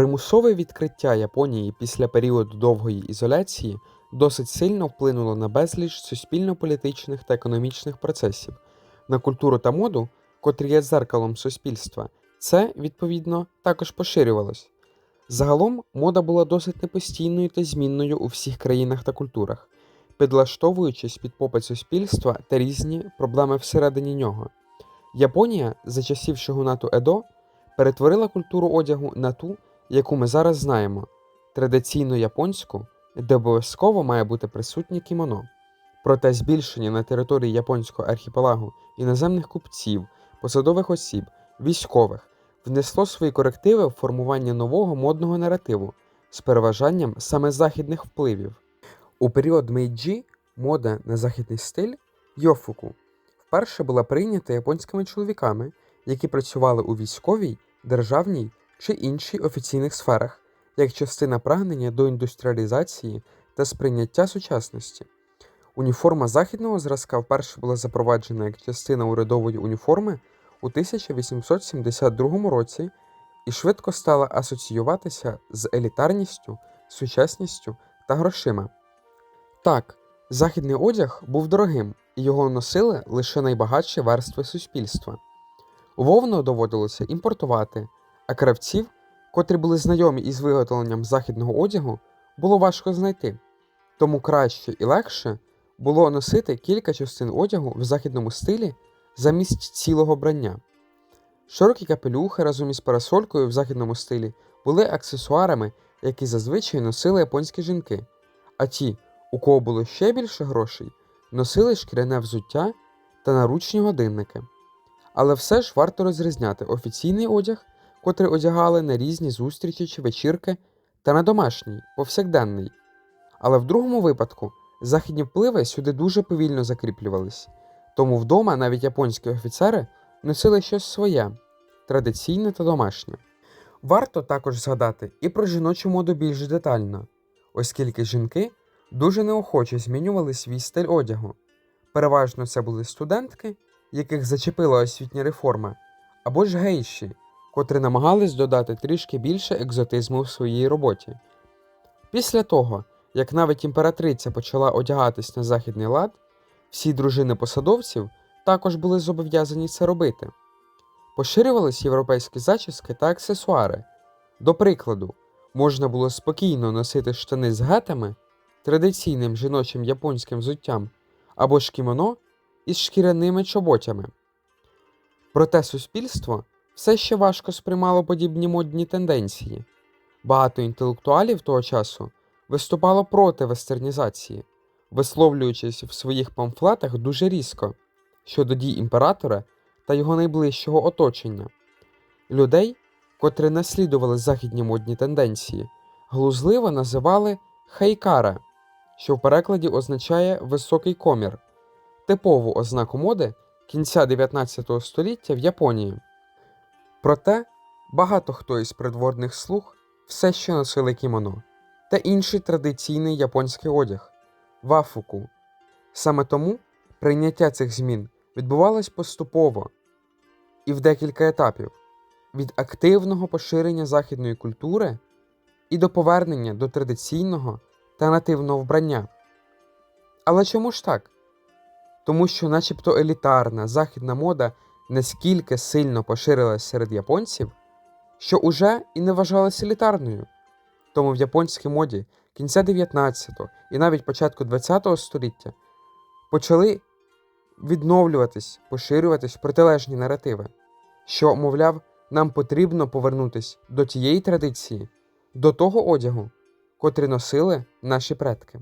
Примусове відкриття Японії після періоду довгої ізоляції досить сильно вплинуло на безліч суспільно-політичних та економічних процесів, на культуру та моду, котрі є дзеркалом суспільства. Це, відповідно, також поширювалось. Загалом мода була досить непостійною та змінною у всіх країнах та культурах, підлаштовуючись під попит суспільства та різні проблеми всередині нього. Японія за часів шогунату Едо перетворила культуру одягу на ту, яку ми зараз знаємо, традиційно японську, де обов'язково має бути присутнє кімоно. Проте збільшення на території японського архіпелагу іноземних купців, посадових осіб, військових внесло свої корективи в формування нового модного наративу з переважанням саме західних впливів. У період Мейджі мода на західний стиль йофуку вперше була прийнята японськими чоловіками, які працювали у військовій, державній чи іншій офіційних сферах, як частина прагнення до індустріалізації та сприйняття сучасності. Уніформа західного зразка вперше була запроваджена як частина урядової уніформи у 1872 році і швидко стала асоціюватися з елітарністю, сучасністю та грошима. Так, західний одяг був дорогим, і його носили лише найбагатші верстви суспільства. Вовну доводилося імпортувати, а кравців, котрі були знайомі із виготовленням західного одягу, було важко знайти, тому краще і легше було носити кілька частин одягу в західному стилі замість цілого брання. Широкі капелюхи разом із парасолькою в західному стилі були аксесуарами, які зазвичай носили японські жінки, а ті, у кого було ще більше грошей, носили шкіряне взуття та наручні годинники. Але все ж варто розрізняти офіційний одяг, котрий одягали на різні зустрічі чи вечірки, та на домашній, повсякденний. Але в другому випадку західні впливи сюди дуже повільно закріплювались, тому вдома навіть японські офіцери носили щось своє, традиційне та домашнє. Варто також згадати і про жіночу моду більш детально, оскільки жінки дуже неохоче змінювали свій стиль одягу. Переважно це були студентки, яких зачепила освітня реформа, або ж гейші, котрі намагались додати трішки більше екзотизму в своїй роботі. Після того, як навіть імператриця почала одягатись на західний лад, всі дружини посадовців також були зобов'язані це робити. Поширювались європейські зачіски та аксесуари. До прикладу, можна було спокійно носити штани з гетами, традиційним жіночим японським взуттям, або ж кімоно із шкіряними чоботями. Проте суспільство все ще важко сприймало подібні модні тенденції. Багато інтелектуалів того часу виступало проти вестернізації, висловлюючись в своїх памфлетах дуже різко щодо дій імператора та його найближчого оточення. Людей, котрі наслідували західні модні тенденції, глузливо називали хайкара, що в перекладі означає високий комір, типову ознаку моди кінця 19 століття в Японії. Проте багато хто із придворних слуг все ще носили кімоно та інший традиційний японський одяг вафуку. Саме тому прийняття цих змін відбувалось поступово і в декілька етапів від активного поширення західної культури і до повернення до традиційного та нативного вбрання. Але чому ж так? Тому що, начебто, елітарна західна мода наскільки сильно поширилась серед японців, що уже і не вважалась елітарною. Тому в японській моді кінця 19 і навіть початку 20 століття почали відновлюватись, поширюватись протилежні наративи, що, мовляв, нам потрібно повернутись до тієї традиції, до того одягу, котрий носили наші предки.